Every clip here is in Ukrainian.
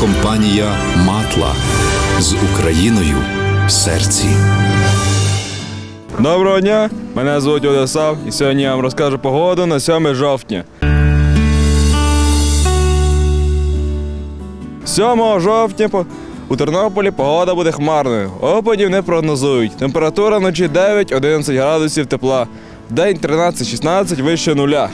компанія Матла з Україною в серці. Доброго дня, мене звуть Одесав, і сьогодні я вам розкажу погоду на 7 жовтня. 7 жовтня у Тернополі погода буде хмарною. Опадів не прогнозують. Температура вночі 9-11 градусів тепла. День 13-16 вище нуля.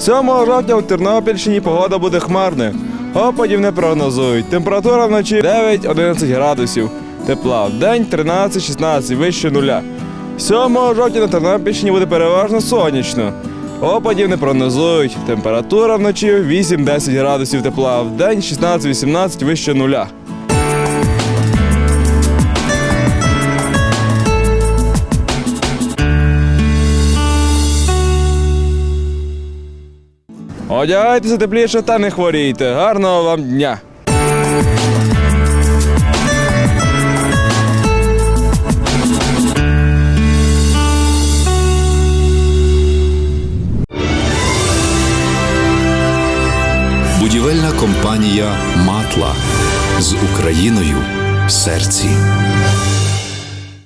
Сьомого жовтня у Тернопільщині погода буде хмарною. Опадів не прогнозують. Температура вночі 9-11 градусів тепла. В день 13-16 вище нуля. 7 жовтня на Тернопільщині буде переважно сонячно. Опадів не прогнозують. Температура вночі 8-10 градусів тепла. В день 16-18 вище нуля. Одягайтеся тепліше та не хворійте. Гарного вам дня! Будівельна компанія Матла з Україною в серці.